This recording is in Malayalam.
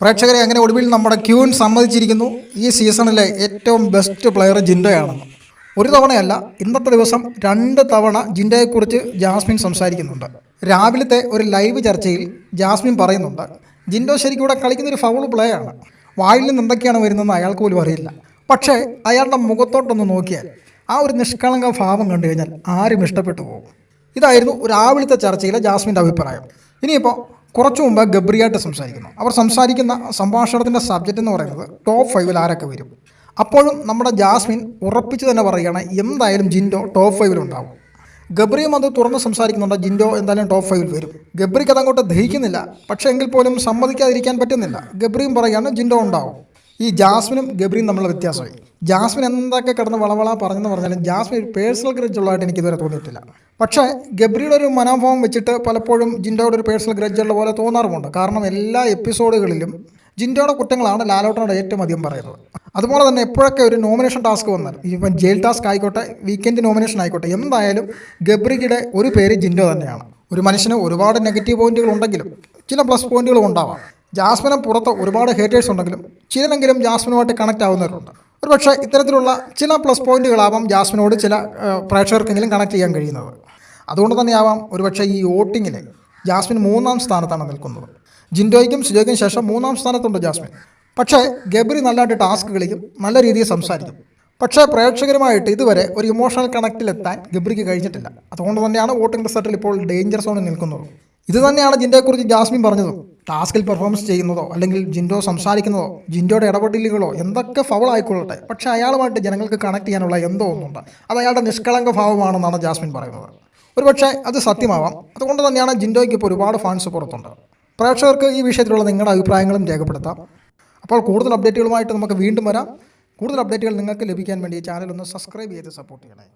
പ്രേക്ഷകരെ അങ്ങനെ ഒടുവിൽ നമ്മുടെ ക്യൂൻ സമ്മതിച്ചിരിക്കുന്നു. ഈ സീസണിലെ ഏറ്റവും ബെസ്റ്റ് പ്ലെയർ ജിൻഡോയാണെന്ന് ഒരു തവണയല്ല ഇന്നത്തെ ദിവസം രണ്ട് തവണ ജിൻഡോയെക്കുറിച്ച് ജാസ്മിൻ സംസാരിക്കുന്നുണ്ട്. രാവിലത്തെ ഒരു ലൈവ് ചർച്ചയിൽ ജാസ്മിൻ പറയുന്നുണ്ട് ജിൻഡോ ശരിക്കും ഇവിടെ കളിക്കുന്ന ഒരു ഫൗൾ പ്ലേ ആണ് വായിൽ നിന്ന് എന്തൊക്കെയാണ് വരുന്നതെന്ന് അയാൾക്ക് പോലും അറിയില്ല. പക്ഷേ അയാളുടെ മുഖത്തോട്ടൊന്ന് നോക്കിയാൽ ആ ഒരു നിഷ്കളങ്ക ഭാവം കണ്ടു കഴിഞ്ഞാൽ ആരും ഇഷ്ടപ്പെട്ടു പോകും. ഇതായിരുന്നു രാവിലത്തെ ചർച്ചയിലെ ജാസ്മിന്റെ അഭിപ്രായം. ഇനിയിപ്പോൾ കുറച്ചു മുമ്പ് ഗബ്രിയായിട്ട് സംസാരിക്കുന്നു. അവർ സംസാരിക്കുന്ന സംഭാഷണത്തിന്റെ സബ്ജക്റ്റ് എന്ന് പറയുന്നത് ടോപ്പ് ഫൈവിൽ ആരൊക്കെ വരും? അപ്പോഴും നമ്മുടെ ജാസ്മിൻ ഉറപ്പിച്ച് തന്നെ പറയുകയാണ് എന്തായാലും ജിൻഡോ ടോപ്പ് ഫൈവിലുണ്ടാവും ഗബ്രിയും അത് തുറന്ന് സംസാരിക്കുന്നുണ്ട് ജിൻഡോ എന്തായാലും ടോപ്പ് ഫൈവിൽ വരും. ഗബ്രിക്ക് അതങ്ങോട്ട് ദഹിക്കുന്നില്ല പക്ഷേ എങ്കിൽ പോലും സമ്മതിക്കാതിരിക്കാൻ പറ്റുന്നില്ല. ഗബ്രിയും പറയുകയാണ് ജിൻഡോ ഉണ്ടാവും. ഈ ജാസ്മിനും ഗബ്രിയും തമ്മിലുള്ള വ്യത്യാസമായി. ജാസ്മിൻ എന്തൊക്കെ കിടന്ന് വളവള പറഞ്ഞെന്ന് പറഞ്ഞാലും ജാസ്മിൻ ഒരു പേഴ്സണൽ ഗ്രഡ്ജ് ഉള്ളതായിട്ട് എനിക്ക് ഇതുവരെ തോന്നിയിട്ടില്ല. പക്ഷേ ഗബ്രിയുടെ ഒരു മനോഭാവം വെച്ചിട്ട് പലപ്പോഴും ജിൻഡോയുടെ ഒരു പേഴ്സണൽ ഗ്രഡ്ജ് ഉള്ള പോലെ തോന്നാറുമുണ്ട്. കാരണം എല്ലാ എപ്പിസോഡുകളിലും ജിൻഡോയുടെ കുറ്റങ്ങളാണ് ലാലോട്ടനോട് ഏറ്റവും അധികം പറയുന്നത്. അതുപോലെ തന്നെ എപ്പോഴൊക്കെ ഒരു നോമിനേഷൻ ടാസ്ക് വന്നാൽ ഇപ്പം ജയിൽ ടാസ്ക് ആയിക്കോട്ടെ വീക്കെൻഡ് നോമിനേഷൻ ആയിക്കോട്ടെ എന്തായാലും ഗബ്രിയുടെ ഒരു പേര് ജിൻഡോ തന്നെയാണ്. ഒരു മനുഷ്യന് ഒരുപാട് നെഗറ്റീവ് പോയിന്റുകൾ ഉണ്ടെങ്കിലും ചില പ്ലസ് പോയിന്റുകളും ഉണ്ടാവാം. ജാസ്മിന് പുറത്ത് ഒരുപാട് ഹേറ്റേഴ്സ് ഉണ്ടെങ്കിലും ചിലരെങ്കിലും ജാസ്മിനുമായിട്ട് കണക്റ്റ് ആവുന്നവരുണ്ട്. ഒരുപക്ഷെ ഇത്തരത്തിലുള്ള ചില പ്ലസ് പോയിന്റുകളാവാം ജാസ്മിനോട് ചില പ്രേക്ഷകർക്കെങ്കിലും കണക്ട് ചെയ്യാൻ കഴിയുന്നത്. അതുകൊണ്ട് തന്നെയാവാം ഒരുപക്ഷെ ഈ വോട്ടിങ്ങിൽ ജാസ്മിൻ മൂന്നാം സ്ഥാനത്താണ് നിൽക്കുന്നത്. ജിൻഡോയ്ക്കും സുജോയ്ക്കും ശേഷം മൂന്നാം സ്ഥാനത്തുണ്ട് ജാസ്മിൻ. പക്ഷേ ഗബ്രി നല്ലതായിട്ട് ടാസ്ക് കളിക്കും നല്ല രീതിയിൽ സംസാരിക്കും. പക്ഷേ പ്രേക്ഷകരുമായിട്ട് ഇതുവരെ ഒരു ഇമോഷണൽ കണക്റ്റിലെത്താൻ ഗബ്രിക്ക് കഴിഞ്ഞിട്ടില്ല. അതുകൊണ്ട് തന്നെയാണ് വോട്ടിംഗ് റിസൾട്ടിൽ ഇപ്പോൾ ഡേഞ്ചർ സോണിൽ നിൽക്കുന്നത്. ഇത് തന്നെയാണ് ജിൻഡോയെക്കുറിച്ച് ജാസ്മിൻ പറഞ്ഞതും. ടാസ്കിൽ പെർഫോമൻസ് ചെയ്യുന്നതോ അല്ലെങ്കിൽ ജിൻഡോ സംസാരിക്കുന്നതോ ജിൻഡോയുടെ ഇടപെടലുകളോ എന്തൊക്കെ ഫൗൾ ആയിക്കൊള്ളട്ടെ പക്ഷേ അയാളുമായിട്ട് ജനങ്ങൾക്ക് കണക്ട് ചെയ്യാനുള്ള എന്തോ ഒന്നുണ്ട്. അത് അയാളുടെ നിഷ്കളങ്ക ഭാവമാണെന്നാണ് ജാസ്മിൻ പറയുന്നത്. ഒരുപക്ഷെ അത് സത്യമാവാം. അതുകൊണ്ട് തന്നെയാണ് ജിൻഡോയ്ക്ക് ഇപ്പോൾ ഒരുപാട് ഫാൻസ് പുറത്തുണ്ട്. പ്രേക്ഷകർക്ക് ഈ വിഷയത്തിലുള്ള നിങ്ങളുടെ അഭിപ്രായങ്ങളും രേഖപ്പെടുത്താം. അപ്പോൾ കൂടുതൽ അപ്ഡേറ്റുകളുമായിട്ട് നമുക്ക് വീണ്ടും വരാം. കൂടുതൽ അപ്ഡേറ്റുകൾ നിങ്ങൾക്ക് ലഭിക്കാൻ വേണ്ടി ചാനൽ ഒന്ന് സബ്സ്ക്രൈബ് ചെയ്ത് സപ്പോർട്ട് ചെയ്യണേ.